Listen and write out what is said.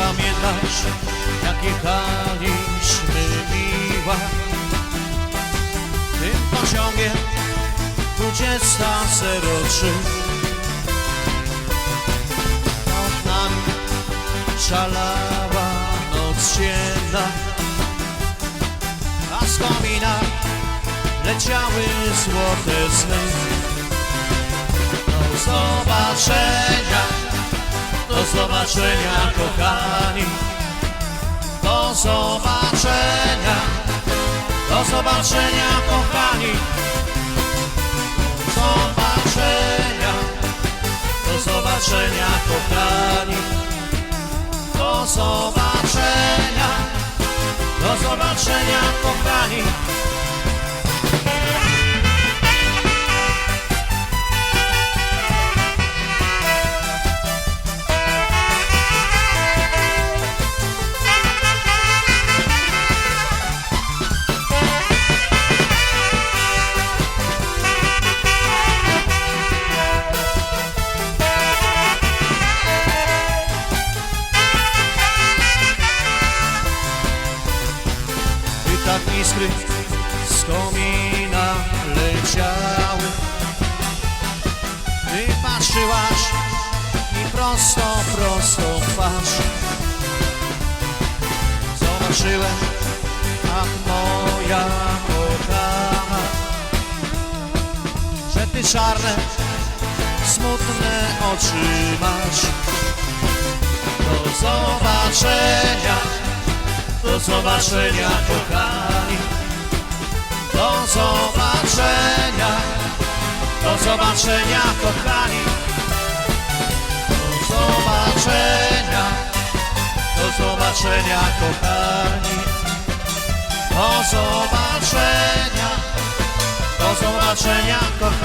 pamiętasz, jak jechaliśmy miła? Tym pociągiem 20.03 Nad nami szalała noc ciemna. A z komina leciały złote sny zobaczenia kochani. Do zobaczenia, do zobaczenia kochani. Do zobaczenia, do zobaczenia kochani. Do zobaczenia, do zobaczenia Tak iskry z komina leciały. Ty patrzyłaś i prosto, prosto twarz Zobaczyłem, ach moja kochana Że ty czarne, smutne oczy masz do zobaczenia kochani. Do zobaczenia Do zobaczenia kochani. Do zobaczenia Do zobaczenia kochani. Do zobaczenia Do zobaczenia kochani